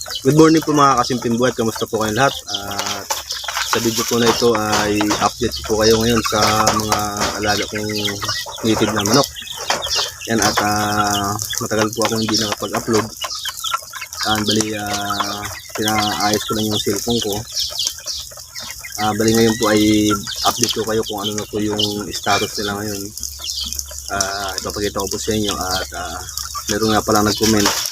Good morning po mga kasimpleng buhat. Kamusta po kayong lahat? At sa video po na ito ay update po kayo ngayon sa mga alaga kong native na manok. Yan at ah, matagal po ako hindi nakapag-upload. Saan bali ah, pinaayos ko lang yung cellphone ko. Ah, bali ngayon po ay update ko kayo kung ano na po yung status nila ngayon. Ah, ipapakita ko po sa inyo at ah, meron nga pala nag-comment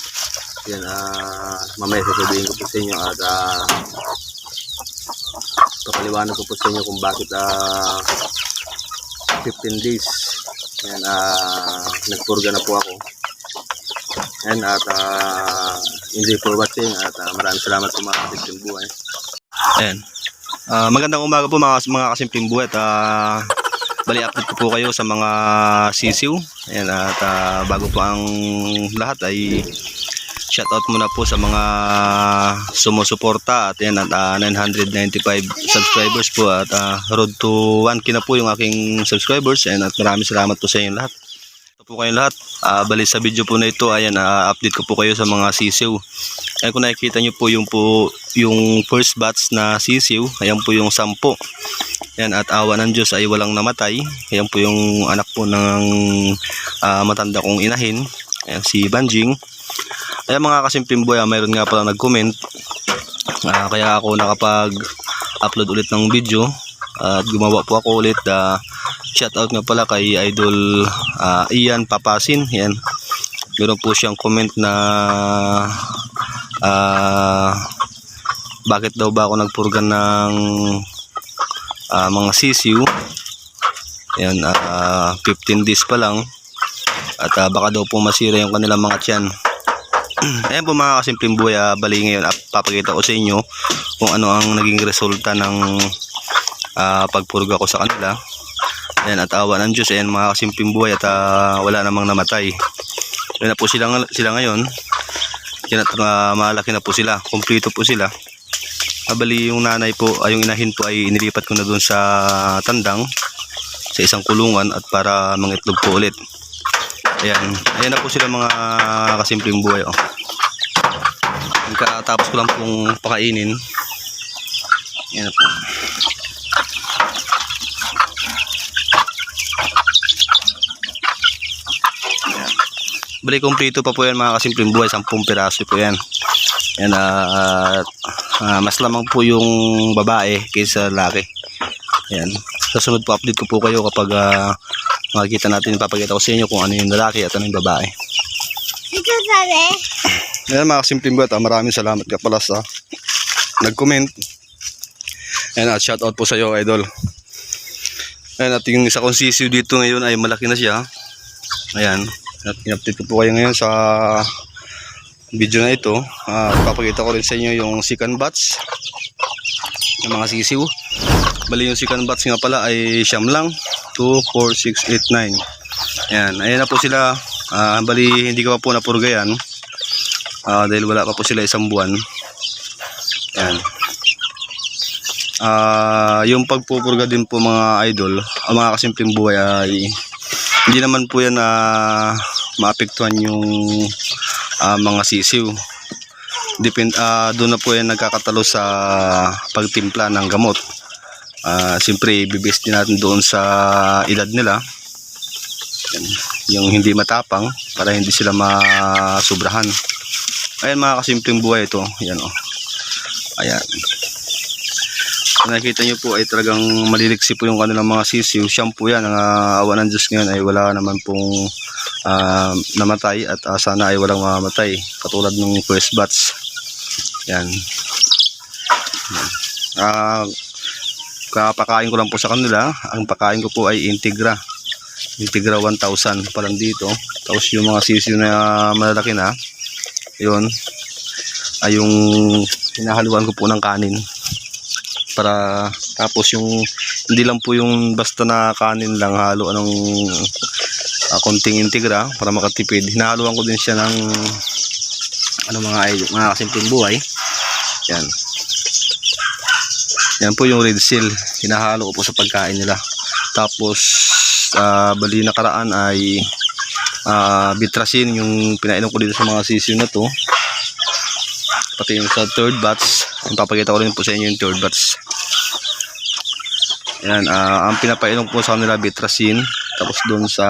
yan, ah, mamaya sasabihin ko po sa inyo at ah, papaliwanag ko po sa inyo kung bakit ah, 15 days. Yan, ah, nagpurga na po ako. Yan, at ah, enjoy for watching at ah, maraming salamat po mga kasimpleng buhay. Ayan. Ah, magandang umaga po mga, mga kasimpleng buhay at ah, bali update po kayo sa mga sisiw. Ayan, at ah, bago po ang lahat ay Shoutout muna po sa mga sumusuporta at yan at ah, 995 subscribers po at ah, road to 1k na po yung aking subscribers and at maraming salamat po sa inyo lahat. Ito po kayong lahat. Ah, bali sa video po na ito ayan ah, update ko po kayo sa mga sisiw. Ayan kung nakikita nyo po yung po yung first batch na sisiw, ayan po yung 10. Yan at awa ng Diyos ay walang namatay. Ayan po yung anak po ng ah, matanda kong inahin. Ayan si Banjing. Ayan mga kasimpleng boy, ah, mayroon nga pala nag-comment. Ah, kaya ako nakapag-upload ulit ng video. at gumawa po ako ulit. Uh, shoutout nga pala kay Idol ah, Ian Papasin. Yan. Meron po siyang comment na ah, bakit daw ba ako nagpurgan ng ah, mga sisiw. Yan, ah, 15 days pa lang. At ah, baka daw po masira yung kanilang mga tiyan. Ayan po mga kasimpleng buhay, ah, bali ngayon at papakita ko sa inyo kung ano ang naging resulta ng ah, pagpurga ko sa kanila. Ayan at awa ng Diyos, ayan mga kasimpleng buhay at ah, wala namang namatay. Ayan na po sila, sila ngayon. Yan at ah, malaki na po sila, kumpleto po sila. Ah, bali yung nanay po, ay yung inahin po ay inilipat ko na doon sa tandang sa isang kulungan at para mangitlog po ulit. Ayan, ayan na po sila mga kasimpleng buhay oh. Katapos ko lang pong pakainin. Ayan na po. Ayan. Bali kompleto pa po yan mga kasimpleng buhay, 10 piraso po yan. Ayan, at, ah, mas lamang po yung babae kaysa lalaki. Ayan. Sa sunod po update ko po kayo kapag ah, makikita natin, ipapakita ko sa inyo kung ano yung lalaki at ano yung babae. Ito sabi. Ayan mga simpleng buhat, ah, maraming salamat ka pala sa nag-comment. Ayan at shoutout po sa iyo idol. Ayan at yung isa kong sisiw dito ngayon ay malaki na siya. Ayan. At in-update ko po kayo ngayon sa video na ito. Ah, papakita ko rin sa inyo yung second batch ng mga sisiw. Bali yung second batch nga pala ay siyam lang. 2, 4, 6, 8, 9. Ayan. Ayan na po sila. Ah, bali hindi ko pa po napurga yan. Ah, dahil wala pa po sila isang buwan. Yan. Ah, yung pagpupurga din po mga idol, ang mga kasimpleng buhay ay hindi naman po yan na maapektuhan yung ah, mga sisiw. Depend ah doon na po yan nagkakatalo sa pagtimpla ng gamot. Ah, siyempre bibis din natin doon sa edad nila. Yan. Yung hindi matapang para hindi sila masubrahan. Ayan mga kasimpleng buhay ito. Ayan o. Ayan. Kung nakikita nyo po ay talagang maliliksi po yung kanilang mga sisiw. Siyam po yan. Ang uh, awa ng Diyos ngayon ay wala naman pong ah, namatay at ah, sana ay walang mamamatay. Katulad ng first batch. Yan. Yan. Ah, kapakain ko lang po sa kanila. Ang pakain ko po ay Integra. Integra 1000 pa lang dito. Tapos yung mga sisiw na malalaki na, yun ay yung hinahaluan ko po ng kanin para tapos yung hindi lang po yung basta na kanin lang halo anong ah, konting integra para makatipid hinahaluan ko din siya ng ano mga mga kasimpleng buhay yan yan po yung red seal hinahalo ko po sa pagkain nila tapos ah, bali nakaraan ay ah, bitrasin yung pinainom ko dito sa mga sisiw na to pati yung sa third batch. Ipapakita ko rin po sa inyo yung third batch. Yan, ah, ang pinapainom po sa kanila bitracin. Tapos doon sa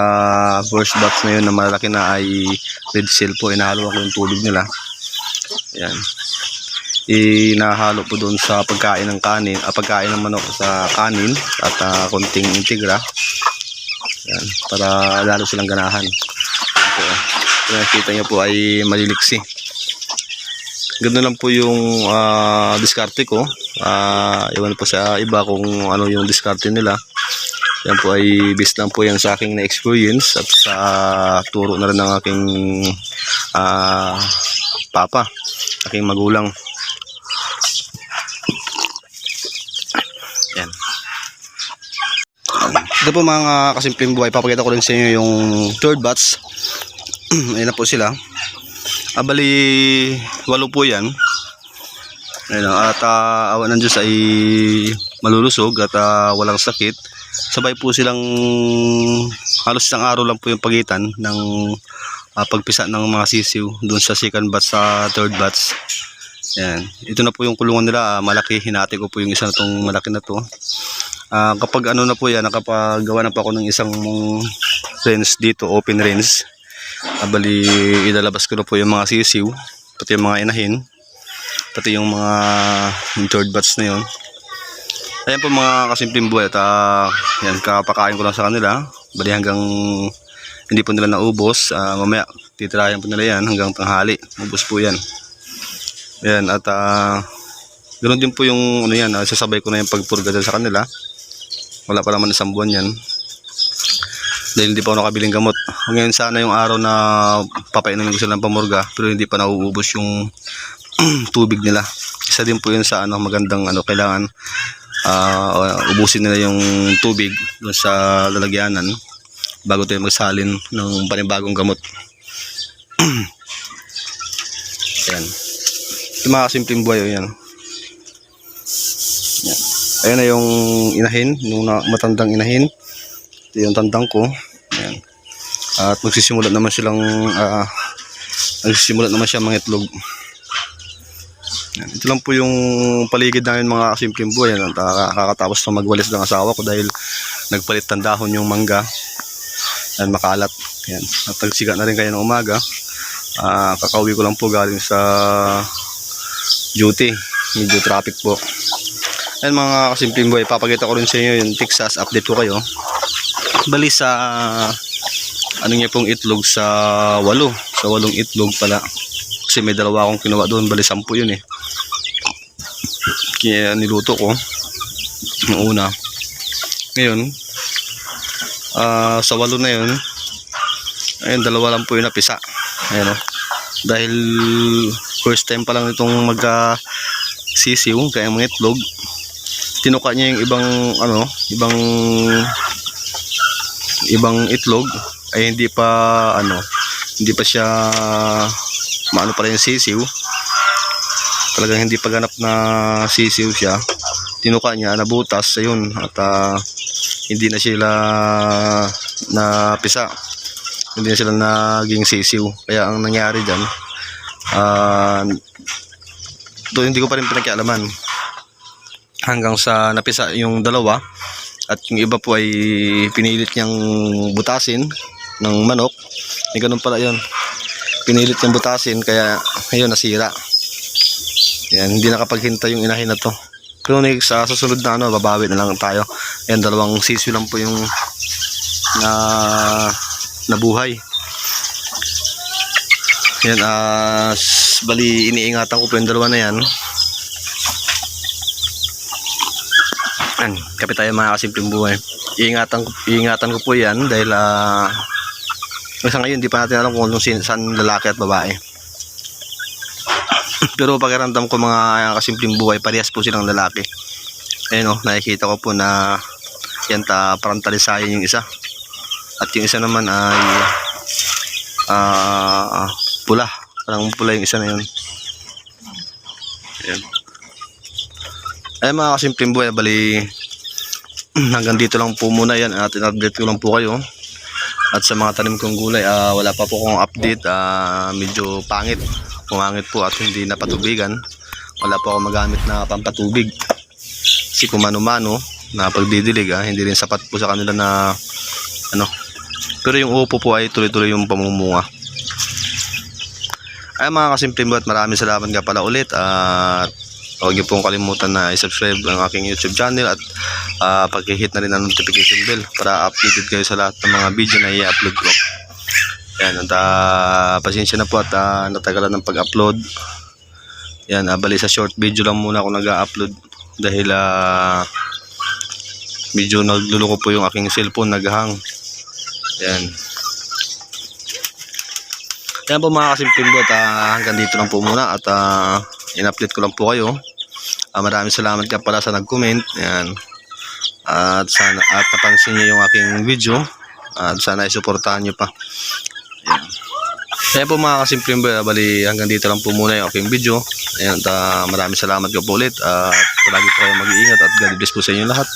first batch na yun na malaki na ay red cell po. Inahaluan ko yung tubig nila. Yan. Inahalo po doon sa pagkain ng kanin, ah, pagkain ng manok sa kanin at ah, konting integra. Yan, para lalo silang ganahan. Ito, kung nakikita nyo po ay maliliksi. Ganun lang po yung ah, diskarte ko. Ah, iwan po sa iba kung ano yung diskarte nila. Yan po ay based lang po yan sa aking na-experience at sa turo na rin ng aking ah, papa, aking magulang. Ito po mga kasimpleng buhay, papakita ko rin sa inyo yung third batch. Ayan na po sila. Abali, walo po yan. Ayan, na, at uh, awan ng Diyos ay malulusog at ah, walang sakit. Sabay po silang halos isang araw lang po yung pagitan ng ah, pagpisa ng mga sisiw doon sa second batch sa third batch. Yan. Ito na po yung kulungan nila. ah, malaki. Hinati ko po yung isa na tong malaki na to. Ah, kapag ano na po yan, nakapagawa na po ako ng isang range dito, open range. Abali, ilalabas ko na po yung mga sisiw, pati yung mga inahin, pati yung mga third batch na yun. Ayan po mga kasimpleng buhay at ah, yan, kapakain ko lang sa kanila. Bali hanggang hindi po nila naubos. Ah, mamaya, titirayan po nila yan hanggang tanghali. Ubos po yan. Ayan, at ah, ganoon din po yung ano yan, ah, sasabay ko na yung pagpurga sa kanila. Wala pa naman isang buwan yan. Dahil hindi pa ako nakabiling gamot. Ngayon sana yung araw na papainumin ko sila ng pamurga pero hindi pa nauubos yung tubig nila. Isa din po yun sa ano, magandang ano, kailangan ah, ubusin nila yung tubig doon sa lalagyanan bago tayo magsalin ng panibagong gamot. Ayan. Ito mga kasimpleng buhay, yan. Yan. Ayan na yung inahin, yung matandang inahin. Ito yung tandang ko. Ayan. At magsisimula naman silang ah magsisimula naman siya mga itlog. Yan. Ito lang po yung paligid namin mga kasimpleng buhay. Yan. At, ah, kakatapos na magwalis ng asawa ko dahil nagpalit ng dahon yung mangga. Yan, makalat. Yan. At nagsiga na rin kayo ng umaga. Ah, kakauwi ko lang po galing sa duty. Medyo traffic po. Ayan mga kasimpleng buhay, papakita ko rin sa inyo yung Texas, update ko kayo. Bali sa ano niya pong itlog sa walo, sa walong itlog pala. Kasi may dalawa akong kinuha doon, bali sampu yun eh. Kaya niluto ko yung una. Ngayon, ah sa walo na yun, ayun, dalawa lang po yung napisa. Ayan o. Dahil first time pa lang itong magka sisiw, kaya mga itlog, tinuka niya yung ibang ano, ibang ibang itlog ay hindi pa ano, hindi pa siya maano pala yung sisiw. Talagang hindi pa ganap na sisiw siya. Tinuka niya, nabutas, ayun, at ah, hindi na sila napisa. Hindi na sila naging sisiw. Kaya ang nangyari dyan, ah, to hindi ko pa rin pinakialaman hanggang sa napisa yung dalawa. At yung iba po ay pinilit niyang butasin ng manok. May ganun pala yun. Pinilit niyang butasin kaya ayun nasira. Yan hindi nakapaghintay yung inahin na to. Next sa susunod na ano babawi na lang tayo. Yan dalawang sisyo lang po yung na nabuhay. Yan ah s- bali iniingatan ko po yung dalawa na yan kapit tayo mga kasimpleng buhay. Iingatan iingatan ko po yan dahil ah sa ngayon, di pa natin alam kung anong saan lalaki at babae. Pero pakiramdam ko mga kasimpleng buhay, parehas po silang lalaki. Ayun o, nakikita ko po na yan ta, parang talisayan yung isa. At yung isa naman ay ah pula. Parang pula yung isa na yun. Ayan. Ay mga kasimpleng buhay, bali hanggang dito lang po muna yan at in-update ko lang po kayo. At sa mga tanim kong gulay, ah, wala pa po akong update, ah, medyo pangit. pumangit po at hindi napatubigan. Wala po ako magamit na pampatubig. Kasi kung mano-mano na pagdidilig ah, hindi rin sapat po sa kanila na ano. Pero yung upo po ay tuloy-tuloy yung pamumunga. Ay mga kasimpleng buhat, maraming salamat nga pala ulit at huwag niyo pong kalimutan na i-subscribe ang aking YouTube channel at uh, pag-hit na rin ang notification bell para updated kayo sa lahat ng mga video na i-upload ko. Yan, at uh, pasensya na po at uh, natagalan ng pag-upload. Yan, uh, bali sa short video lang muna ako nag-upload dahil uh, medyo nagluloko po yung aking cellphone naghang. Yan. Yan po mga kasimpleng bot, ah, hanggang dito lang po muna at ah, in-update ko lang po kayo. Uh, maraming salamat ka pala sa nag-comment. Yan. At sana at napansin niyo yung aking video. At sana isuportahan niyo pa. Yan. Kaya po mga kasimpleng bali hanggang dito lang po muna yung aking video. Ayan, at uh, maraming salamat ko po ulit. At palagi po kayong mag-iingat at God bless po sa inyo lahat.